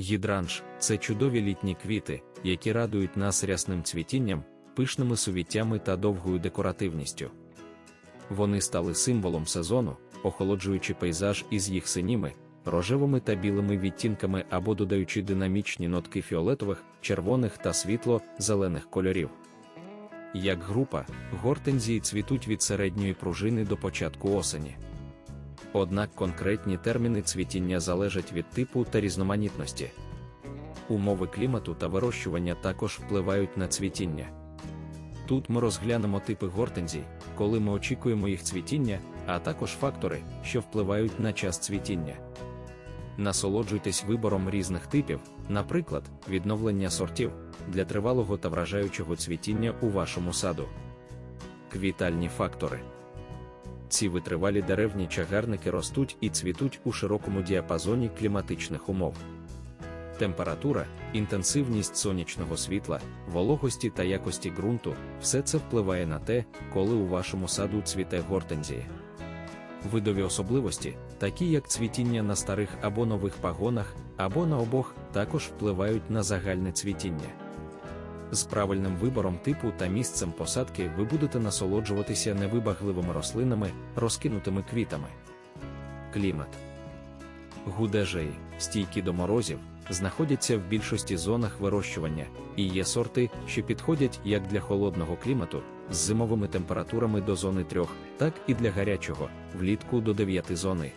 Гідранж це чудові літні квіти, які радують нас рясним цвітінням, пишними сувіттями та довгою декоративністю. Вони стали символом сезону, охолоджуючи пейзаж із їх синіми, рожевими та білими відтінками або додаючи динамічні нотки фіолетових, червоних та світло-зелених кольорів. Як група, гортензії цвітуть від середньої пружини до початку осені. Однак конкретні терміни цвітіння залежать від типу та різноманітності. Умови клімату та вирощування також впливають на цвітіння. Тут ми розглянемо типи гортензій, коли ми очікуємо їх цвітіння, а також фактори, що впливають на час цвітіння. Насолоджуйтесь вибором різних типів, наприклад, відновлення сортів для тривалого та вражаючого цвітіння у вашому саду. Квітальні фактори. Ці витривалі деревні чагарники ростуть і цвітуть у широкому діапазоні кліматичних умов. Температура, інтенсивність сонячного світла, вологості та якості ґрунту все це впливає на те, коли у вашому саду цвіте гортензія. Видові особливості, такі як цвітіння на старих або нових пагонах, або на обох, також впливають на загальне цвітіння. З правильним вибором типу та місцем посадки ви будете насолоджуватися невибагливими рослинами, розкинутими квітами. Клімат гудежеї, стійкі до морозів, знаходяться в більшості зонах вирощування, і є сорти, що підходять як для холодного клімату з зимовими температурами до зони 3, так і для гарячого, влітку до 9 зони.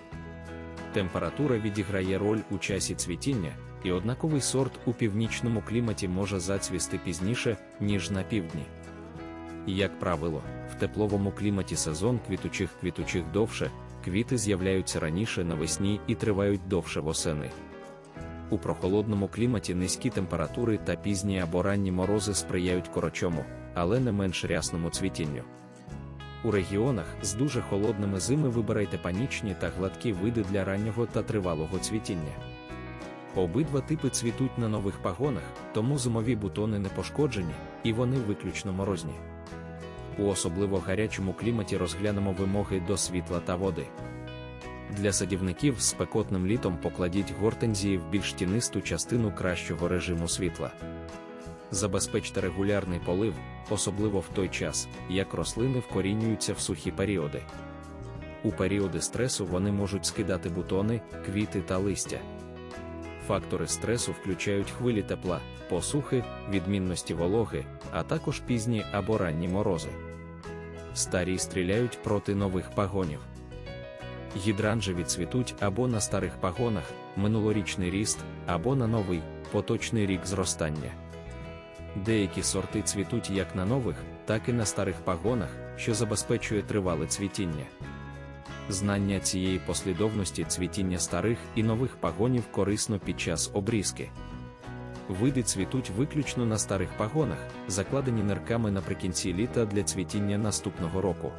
Температура відіграє роль у часі цвітіння, і однаковий сорт у північному кліматі може зацвісти пізніше, ніж на півдні. Як правило, в тепловому кліматі сезон квітучих квітучих довше, квіти з'являються раніше навесні і тривають довше восени. У прохолодному кліматі низькі температури та пізні або ранні морози сприяють корочому, але не менш рясному цвітінню. У регіонах з дуже холодними зими вибирайте панічні та гладкі види для раннього та тривалого цвітіння. Обидва типи цвітуть на нових пагонах, тому зимові бутони не пошкоджені і вони виключно морозні. У особливо гарячому кліматі розглянемо вимоги до світла та води. Для садівників з спекотним літом покладіть гортензії в більш тінисту частину кращого режиму світла. Забезпечте регулярний полив, особливо в той час, як рослини вкорінюються в сухі періоди. У періоди стресу вони можуть скидати бутони, квіти та листя. Фактори стресу включають хвилі тепла, посухи, відмінності вологи, а також пізні або ранні морози. Старі стріляють проти нових пагонів. Гідранжеві цвітуть або на старих пагонах, минулорічний ріст, або на новий, поточний рік зростання. Деякі сорти цвітуть як на нових, так і на старих пагонах, що забезпечує тривале цвітіння. Знання цієї послідовності цвітіння старих і нових пагонів корисно під час обрізки. Види цвітуть виключно на старих пагонах, закладені нирками наприкінці літа для цвітіння наступного року.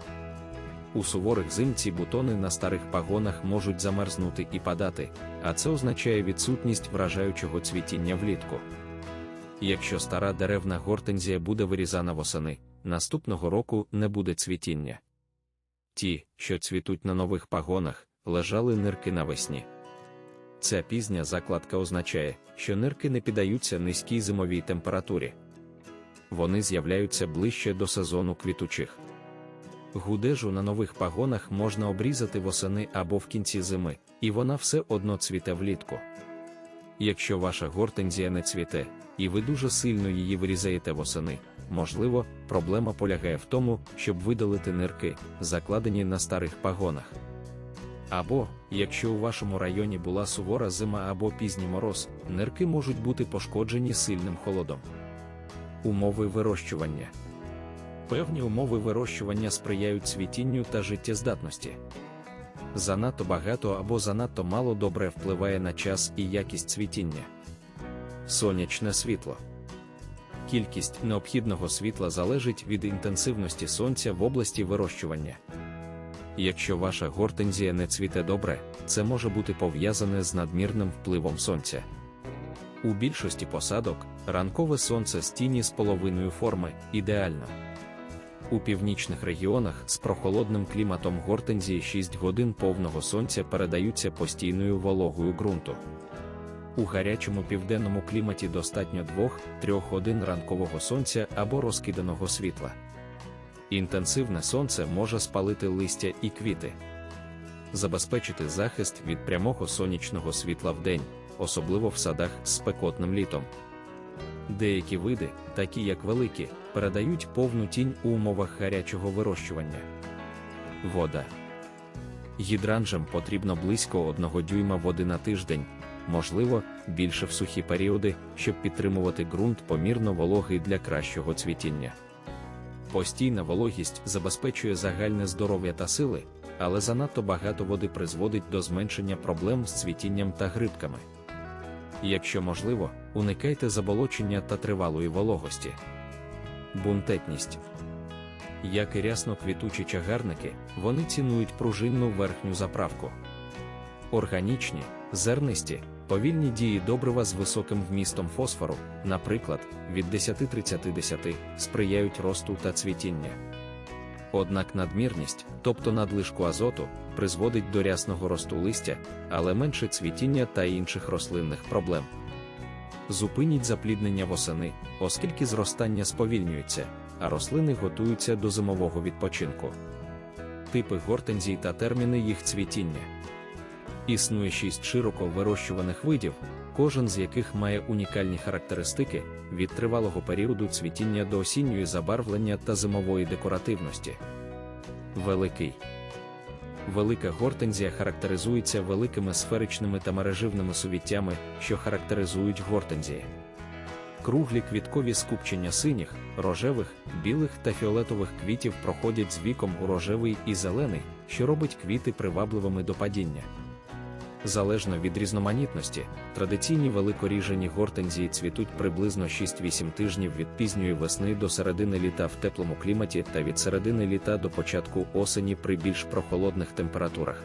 У суворих зим ці бутони на старих пагонах можуть замерзнути і падати, а це означає відсутність вражаючого цвітіння влітку. Якщо стара деревна гортензія буде вирізана восени, наступного року не буде цвітіння. Ті, що цвітуть на нових пагонах, лежали нирки навесні. Ця пізня закладка означає, що нирки не піддаються низькій зимовій температурі. Вони з'являються ближче до сезону квітучих. Гудежу на нових пагонах можна обрізати восени або в кінці зими, і вона все одно цвіте влітку. Якщо ваша гортензія не цвіте, і ви дуже сильно її вирізаєте восени, можливо, проблема полягає в тому, щоб видалити нирки, закладені на старих пагонах. Або, якщо у вашому районі була сувора зима або пізній мороз, нирки можуть бути пошкоджені сильним холодом. Умови вирощування Певні умови вирощування сприяють цвітінню та життєздатності. Занадто багато або занадто мало добре впливає на час і якість цвітіння. Сонячне світло. Кількість необхідного світла залежить від інтенсивності сонця в області вирощування. Якщо ваша гортензія не цвіте добре, це може бути пов'язане з надмірним впливом сонця. У більшості посадок ранкове сонце з тіні з половиною форми ідеально. У північних регіонах з прохолодним кліматом гортензії 6 годин повного сонця передаються постійною вологою ґрунту. У гарячому південному кліматі достатньо 2-3 годин ранкового сонця або розкиданого світла. Інтенсивне сонце може спалити листя і квіти, забезпечити захист від прямого сонячного світла в день, особливо в садах з спекотним літом. Деякі види, такі як великі, передають повну тінь у умовах гарячого вирощування. Вода. Гідранжам потрібно близько одного дюйма води на тиждень, можливо, більше в сухі періоди, щоб підтримувати ґрунт помірно вологий для кращого цвітіння. Постійна вологість забезпечує загальне здоров'я та сили, але занадто багато води призводить до зменшення проблем з цвітінням та грибками. Якщо можливо, уникайте заболочення та тривалої вологості. Бунтетність. Як і рясно квітучі чагарники, вони цінують пружинну верхню заправку. Органічні, зернисті, повільні дії добрива з високим вмістом фосфору, наприклад, від 10-30-10, сприяють росту та цвітіння. Однак надмірність, тобто надлишку азоту, призводить до рясного росту листя, але менше цвітіння та інших рослинних проблем. Зупиніть запліднення восени, оскільки зростання сповільнюється, а рослини готуються до зимового відпочинку. Типи гортензій та терміни їх цвітіння. Існує шість широко вирощуваних видів, кожен з яких має унікальні характеристики від тривалого періоду цвітіння до осінньої забарвлення та зимової декоративності. Великий Велика гортензія характеризується великими сферичними та мереживними сувіттями, що характеризують гортензії. Круглі квіткові скупчення синіх, рожевих, білих та фіолетових квітів проходять з віком у рожевий і зелений, що робить квіти привабливими до падіння. Залежно від різноманітності, традиційні великоріжені гортензії цвітуть приблизно 6-8 тижнів від пізньої весни до середини літа в теплому кліматі та від середини літа до початку осені при більш прохолодних температурах.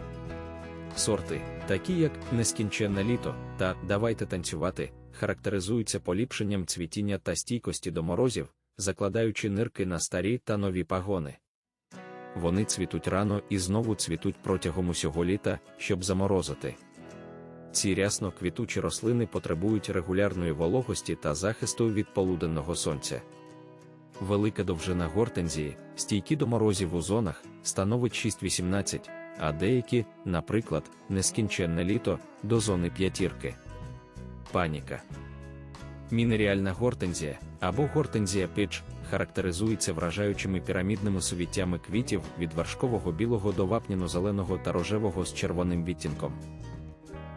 Сорти, такі як нескінченне літо та давайте танцювати, характеризуються поліпшенням цвітіння та стійкості до морозів, закладаючи нирки на старі та нові пагони. Вони цвітуть рано і знову цвітуть протягом усього літа, щоб заморозити. Ці рясно квітучі рослини потребують регулярної вологості та захисту від полуденного сонця. Велика довжина гортензії, стійкі до морозів у зонах, становить 6-18, а деякі, наприклад, нескінченне літо до зони п'ятірки. Паніка. Мінеріальна гортензія або гортензія піч характеризується вражаючими пірамідними сувіттями квітів від вершкового білого до вапняно-зеленого та рожевого з червоним відтінком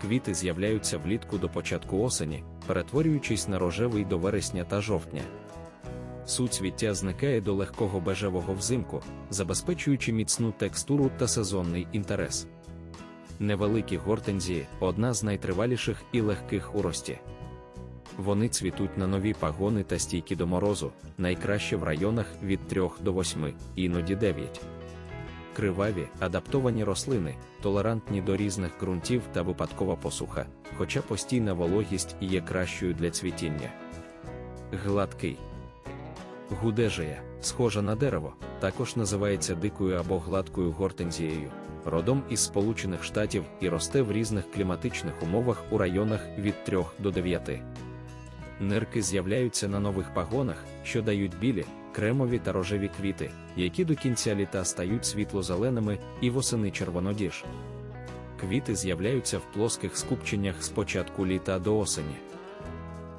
квіти з'являються влітку до початку осені, перетворюючись на рожевий до вересня та жовтня. Суцвіття зникає до легкого бежевого взимку, забезпечуючи міцну текстуру та сезонний інтерес. Невеликі гортензії одна з найтриваліших і легких у рості. Вони цвітуть на нові пагони та стійкі до морозу, найкраще в районах від 3 до 8, іноді 9 криваві, адаптовані рослини, толерантні до різних ґрунтів та випадкова посуха, хоча постійна вологість є кращою для цвітіння. Гладкий гудежія, схожа на дерево, також називається дикою або гладкою гортензією, родом із Сполучених Штатів і росте в різних кліматичних умовах у районах від 3 до 9. Нирки з'являються на нових пагонах, що дають білі, кремові та рожеві квіти, які до кінця літа стають світло-зеленими і восени червонодіж. Квіти з'являються в плоских скупченнях з початку літа до осені.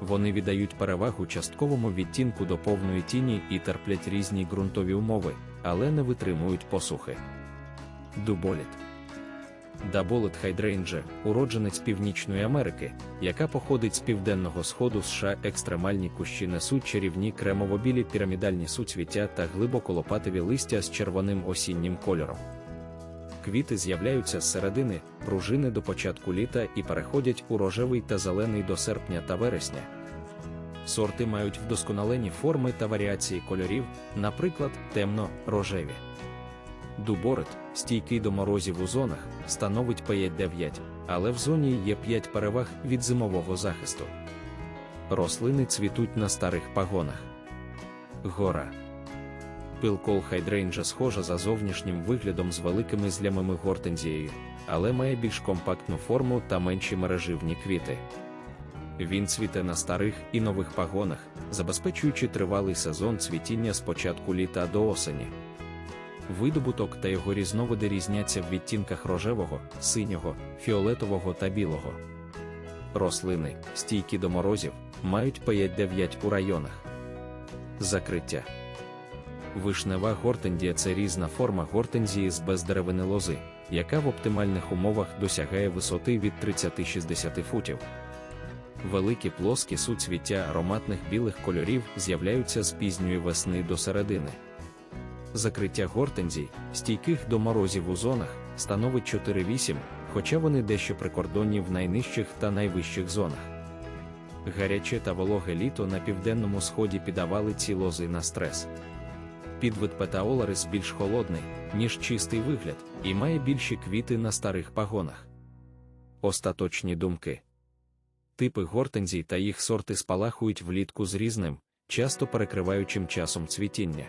Вони віддають перевагу частковому відтінку до повної тіні і терплять різні ґрунтові умови, але не витримують посухи. Дуболіт Даболет Хайдрейнджа, уродженець Північної Америки, яка походить з південного сходу США, екстремальні кущі несуть чарівні кремово-білі пірамідальні суцвіття та глибоко лопатові листя з червоним осіннім кольором. Квіти з'являються з середини, пружини до початку літа і переходять у рожевий та зелений до серпня та вересня. Сорти мають вдосконалені форми та варіації кольорів, наприклад, темно-рожеві. Дуборит, стійкий до морозів у зонах, становить 5-9, але в зоні є 5 переваг від зимового захисту. Рослини цвітуть на старих пагонах. Гора. Пилкол хайдрейнджа схожа за зовнішнім виглядом з великими злямими гортензією, але має більш компактну форму та менші мереживні квіти. Він цвіте на старих і нових пагонах, забезпечуючи тривалий сезон цвітіння з початку літа до осені. Видобуток та його різновиди різняться в відтінках рожевого, синього, фіолетового та білого. Рослини, стійкі до морозів, мають 5-9 у районах. Закриття. Вишнева гортендія це різна форма гортензії з бездеревини лози, яка в оптимальних умовах досягає висоти від 30-60 футів. Великі плоскі суцвіття ароматних білих кольорів з'являються з пізньої весни до середини. Закриття гортензій, стійких до морозів у зонах, становить 4-8, хоча вони дещо прикордонні в найнижчих та найвищих зонах. Гаряче та вологе літо на південному сході піддавали ці лози на стрес. Підвид петаоларис більш холодний, ніж чистий вигляд, і має більші квіти на старих пагонах. Остаточні думки. Типи гортензій та їх сорти спалахують влітку з різним, часто перекриваючим часом цвітіння.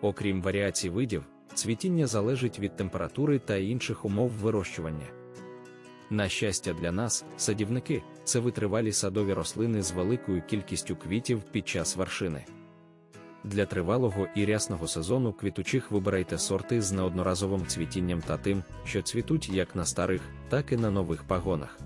Окрім варіацій видів, цвітіння залежить від температури та інших умов вирощування. На щастя для нас, садівники, це витривалі садові рослини з великою кількістю квітів під час вершини. Для тривалого і рясного сезону квітучих вибирайте сорти з неодноразовим цвітінням та тим, що цвітуть як на старих, так і на нових пагонах.